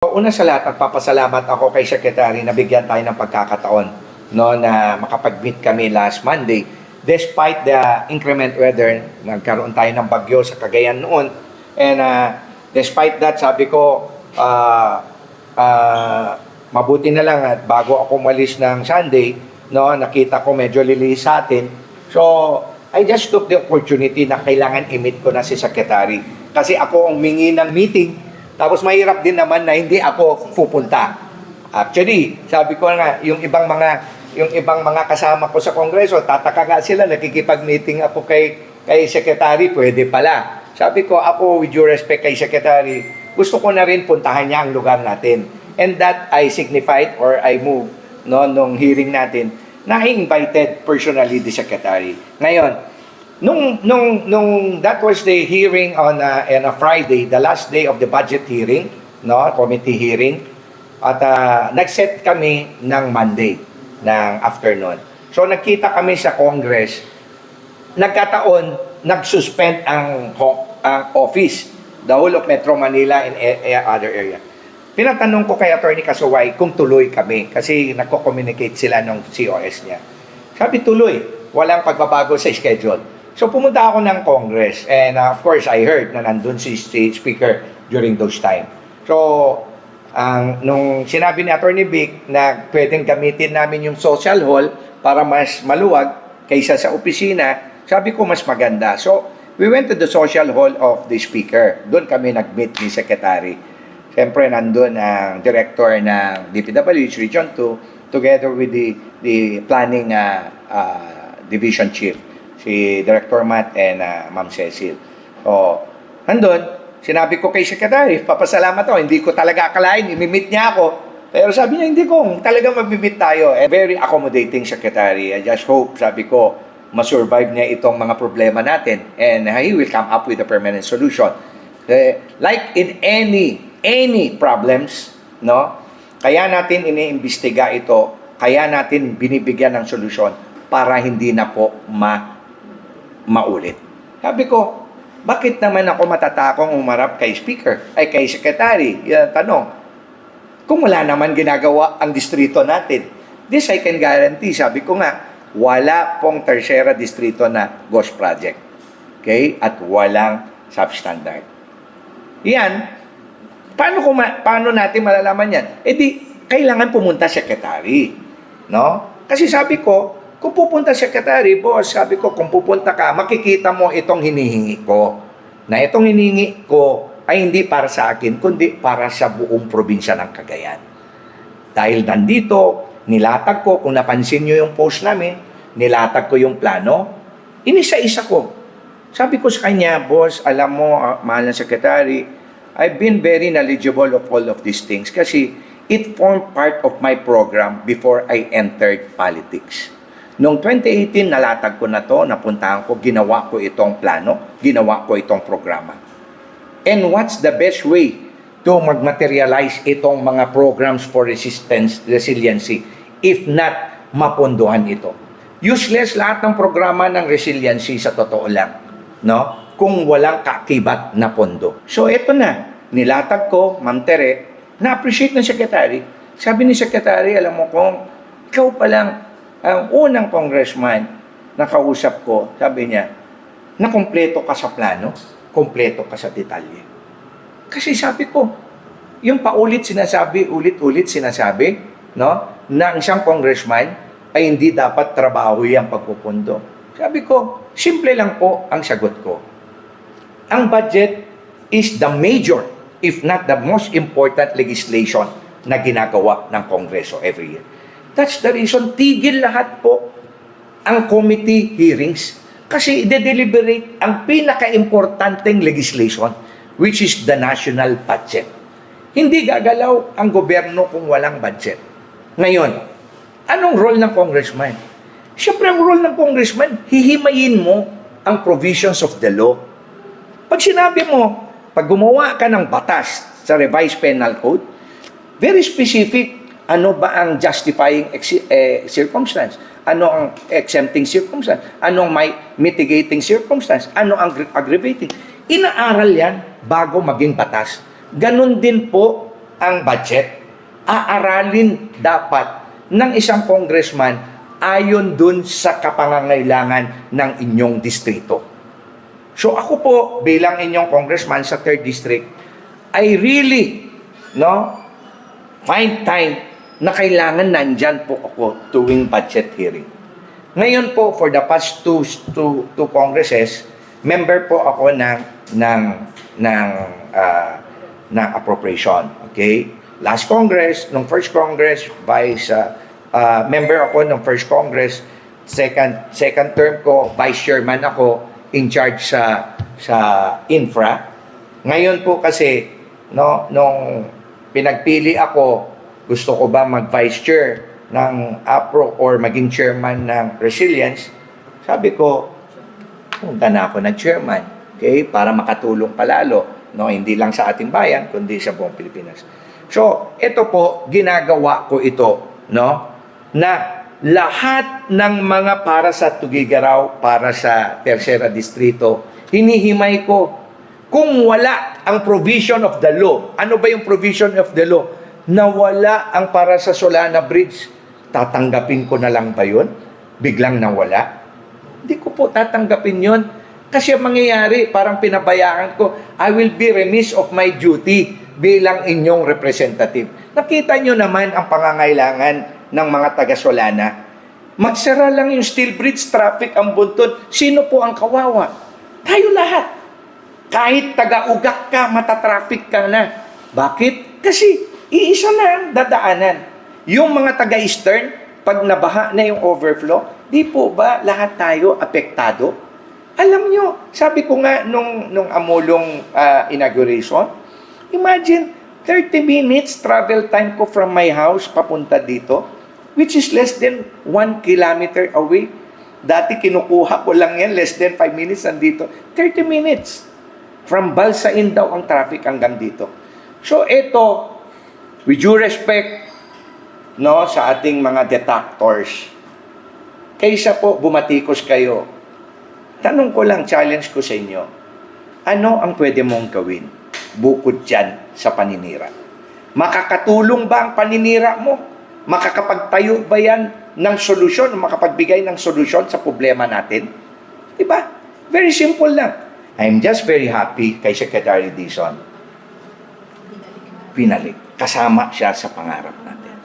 Una sa lahat, nagpapasalamat ako kay Secretary na bigyan tayo ng pagkakataon no, na makapag-meet kami last Monday. Despite the inclement weather, nagkaroon tayo ng bagyo sa Cagayan noon. And uh, despite that, sabi ko, uh, uh, mabuti na lang at bago ako umalis ng Sunday, no, nakita ko medyo lilis sa atin. So, I just took the opportunity na kailangan i-meet ko na si Secretary. Kasi ako ang mingi ng meeting, tapos mahirap din naman na hindi ako pupunta. Actually, sabi ko nga, yung ibang mga yung ibang mga kasama ko sa kongreso, tataka nga sila, nakikipag-meeting ako kay kay secretary, pwede pala. Sabi ko, ako with due respect kay secretary, gusto ko na rin puntahan niya ang lugar natin. And that I signified or I moved no nung hearing natin na invited personally the secretary. Ngayon, Nung, nung, nung that was the hearing on a, on a Friday, the last day of the budget hearing, no, committee hearing, at uh, nag-set kami ng Monday, ng afternoon. So nagkita kami sa Congress, nagkataon, nag-suspend ang, ang office, the whole of Metro Manila and a- a- other area. Pinatanong ko kay Attorney Kasuway kung tuloy kami kasi nagko-communicate sila ng COS niya. Sabi tuloy, walang pagbabago sa schedule. So pumunta ako ng Congress and uh, of course I heard na nandun si, si Speaker during those time. So ang nung sinabi ni Attorney Vic na pwedeng gamitin namin yung social hall para mas maluwag kaysa sa opisina, sabi ko mas maganda. So we went to the social hall of the Speaker. Doon kami nag-meet ni Secretary. Siyempre nandun ang director ng DPWH Region 2 together with the the planning uh, uh, division chief si Director Matt and uh, Ma'am Cecil. So, nandun, sinabi ko kay Secretary, papasalamat ako, hindi ko talaga akalain, imimit niya ako. Pero sabi niya, hindi ko, talagang mag-meet tayo. And very accommodating Secretary. I just hope, sabi ko, masurvive niya itong mga problema natin and he will come up with a permanent solution. Eh, like in any, any problems, no? Kaya natin iniimbestiga ito, kaya natin binibigyan ng solusyon para hindi na po ma maulit. Sabi ko, bakit naman ako matatakong umarap kay speaker, ay kay secretary? Yan ang tanong. Kung wala naman ginagawa ang distrito natin. This I can guarantee. Sabi ko nga, wala pong tercera distrito na ghost project. Okay? At walang substandard. Yan. Paano, ko paano natin malalaman yan? E di, kailangan pumunta secretary. No? Kasi sabi ko, kung pupunta secretary, boss, sabi ko, kung pupunta ka, makikita mo itong hinihingi ko. Na itong hinihingi ko ay hindi para sa akin, kundi para sa buong probinsya ng Cagayan. Dahil nandito, nilatag ko, kung napansin nyo yung post namin, nilatag ko yung plano, inisa-isa ko. Sabi ko sa kanya, boss, alam mo, ah, mahal na secretary, I've been very knowledgeable of all of these things kasi it formed part of my program before I entered politics. Noong 2018, nalatag ko na to, napuntahan ko, ginawa ko itong plano, ginawa ko itong programa. And what's the best way to magmaterialize itong mga programs for resistance, resiliency, if not mapondohan ito? Useless lahat ng programa ng resiliency sa totoo lang, no? Kung walang kakibat na pondo. So ito na, nilatag ko, Ma'am Tere, na-appreciate ng secretary. Sabi ni secretary, alam mo kung ikaw pa lang ang unang congressman na kausap ko, sabi niya, na kompleto ka sa plano, kompleto ka sa detalye. Kasi sabi ko, yung paulit sinasabi, ulit-ulit sinasabi, no, na ang isang congressman ay hindi dapat trabaho yung pagpupundo. Sabi ko, simple lang po ang sagot ko. Ang budget is the major, if not the most important legislation na ginagawa ng Kongreso every year. That's the reason, tigil lahat po ang committee hearings kasi i-deliberate ang pinaka-importanteng legislation which is the national budget. Hindi gagalaw ang gobyerno kung walang budget. Ngayon, anong role ng congressman? Siyempre, ang role ng congressman, hihimayin mo ang provisions of the law. Pag sinabi mo, pag gumawa ka ng batas sa revised penal code, very specific, ano ba ang justifying eh, circumstance? Ano ang exempting circumstance? Anong may mitigating circumstance? Ano ang aggra- aggravating? Inaaral yan bago maging batas. Ganon din po ang budget. Aaralin dapat ng isang congressman ayon dun sa kapangangailangan ng inyong distrito. So ako po bilang inyong congressman sa 3rd district, I really no find time na kailangan nandyan po ako tuwing budget hearing. Ngayon po for the past two two, two congresses, member po ako ng ng ng ah, ng appropriation, okay? Last Congress, nung first Congress, vice ah, ah, member ako ng first Congress, second second term ko, vice chairman ako in charge sa sa infra. Ngayon po kasi no nung pinagpili ako, gusto ko ba mag-vice chair ng APRO or maging chairman ng Resilience, sabi ko, punta na ako ng chairman. Okay? Para makatulong palalo. No? Hindi lang sa ating bayan, kundi sa buong Pilipinas. So, ito po, ginagawa ko ito. No? Na lahat ng mga para sa Tugigaraw, para sa Tercera Distrito, hinihimay ko. Kung wala ang provision of the law, ano ba yung provision of the law? Nawala ang para sa Solana Bridge, tatanggapin ko na lang ba yun? Biglang nawala? Hindi ko po tatanggapin yon. Kasi ang mangyayari, parang pinabayaan ko, I will be remiss of my duty bilang inyong representative. Nakita nyo naman ang pangangailangan ng mga taga-Solana. Magsara lang yung steel bridge traffic ang buntod. Sino po ang kawawa? Tayo lahat. Kahit taga-ugak ka, matatraffic ka na. Bakit? Kasi iisa na ang dadaanan. Yung mga taga-eastern, pag nabaha na yung overflow, di po ba lahat tayo apektado? Alam nyo, sabi ko nga nung, nung amulong ah, inauguration, imagine 30 minutes travel time ko from my house papunta dito, which is less than 1 kilometer away. Dati kinukuha ko lang yan, less than 5 minutes nandito. 30 minutes. From Balsain daw ang traffic hanggang dito. So ito, with due respect no, sa ating mga detractors, kaysa po bumatikos kayo, tanong ko lang, challenge ko sa inyo, ano ang pwede mong gawin bukod dyan sa paninira? Makakatulong ba ang paninira mo? Makakapagtayo ba yan ng solusyon, makapagbigay ng solusyon sa problema natin? Diba? Very simple lang. I'm just very happy kay Secretary Dizon. Pinalik. Kasama siya sa pangarap natin.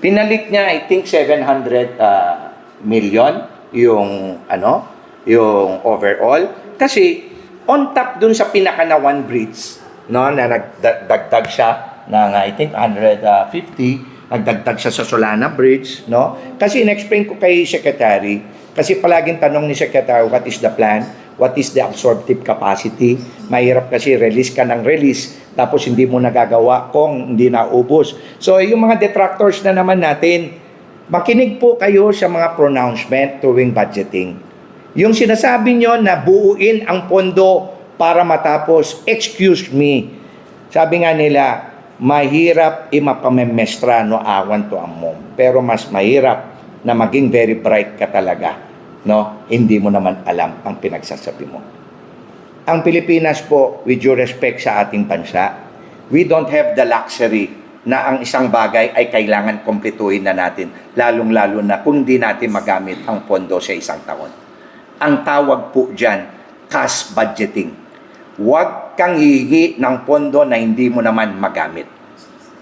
Pinalik niya, I think, 700 uh, million yung, ano, yung overall. Kasi, on top dun sa pinaka na one bridge, no, na nagdagdag siya ng, I think, 150, nagdagdag siya sa Solana Bridge, no? Kasi in-explain ko kay Secretary, kasi palaging tanong ni Secretary, what is the plan? What is the absorptive capacity? Mahirap kasi release ka ng release, tapos hindi mo nagagawa kung hindi naubos. So, yung mga detractors na naman natin, makinig po kayo sa mga pronouncement tuwing budgeting. Yung sinasabi nyo na buuin ang pondo para matapos, excuse me, sabi nga nila, mahirap imapamemestra no awan to amom. Pero mas mahirap na maging very bright ka talaga. No? Hindi mo naman alam ang pinagsasabi mo. Ang Pilipinas po, with due respect sa ating bansa, we don't have the luxury na ang isang bagay ay kailangan kompletuhin na natin, lalong-lalo na kung hindi natin magamit ang pondo sa isang taon. Ang tawag po dyan, cash budgeting. Huwag kang hihingi ng pondo na hindi mo naman magamit.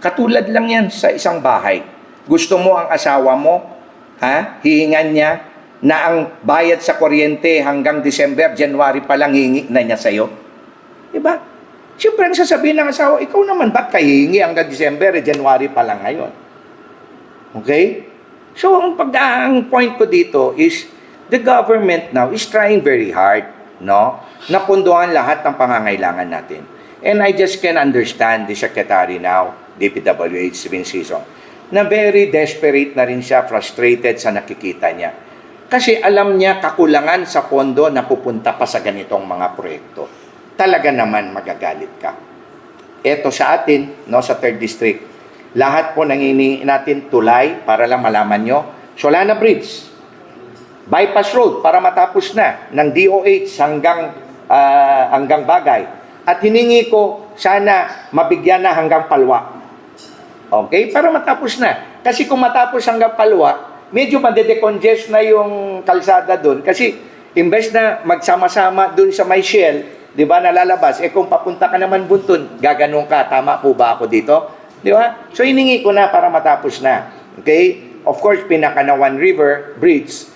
Katulad lang yan sa isang bahay. Gusto mo ang asawa mo, ha? hihingan niya na ang bayad sa kuryente hanggang December, January pa lang hihingi na niya sa'yo. Diba? Siyempre ang sasabihin ng asawa, ikaw naman, ba't ka hihingi hanggang December, eh, January pa lang ngayon? Okay? So, ang pag ang point ko dito is, the government now is trying very hard, no? Napunduhan lahat ng pangangailangan natin. And I just can understand the secretary now, DPWH Vinciso, na very desperate na rin siya, frustrated sa nakikita niya. Kasi alam niya kakulangan sa pondo na pupunta pa sa ganitong mga proyekto. Talaga naman magagalit ka. Ito sa atin, no, sa 3rd District, lahat po nanginingi natin tulay para lang malaman nyo. Solana Bridge, bypass road para matapos na ng DOH hanggang ah, hanggang bagay. At hiningi ko sana mabigyan na hanggang palwa. Okay? Para matapos na. Kasi kung matapos hanggang palwa, medyo madedecongest na yung kalsada doon. Kasi imbes na magsama-sama doon sa may shell, di ba, nalalabas, eh kung papunta ka naman buntun, gaganong ka, tama po ba ako dito? Di ba? So, iningi ko na para matapos na. Okay? Of course, pinaka na One River Bridge,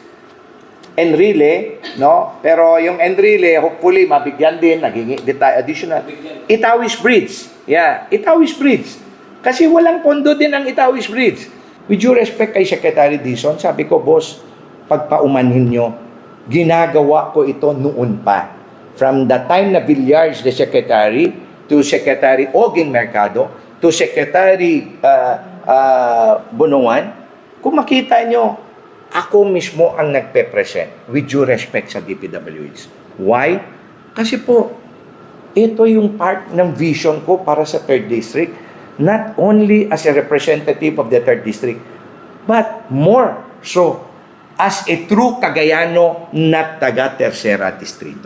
Enrile, no? Pero yung Enrile, hopefully, mabigyan din, naging additional. Itawis Bridge. Yeah, Itawis Bridge. Kasi walang pondo din ang Itawis Bridge. With due respect kay Secretary Dizon, sabi ko, boss, pagpaumanhin nyo, ginagawa ko ito noon pa. From the time na Villar's the Secretary, to Secretary Oging Mercado, to Secretary uh, uh, Bunuan, kung makita nyo, ako mismo ang nagpe-present with due respect sa DPWH. Why? Kasi po, ito yung part ng vision ko para sa 3rd District. Not only as a representative of the 3rd District, but more so as a true Cagayano na taga Tercera Distrito.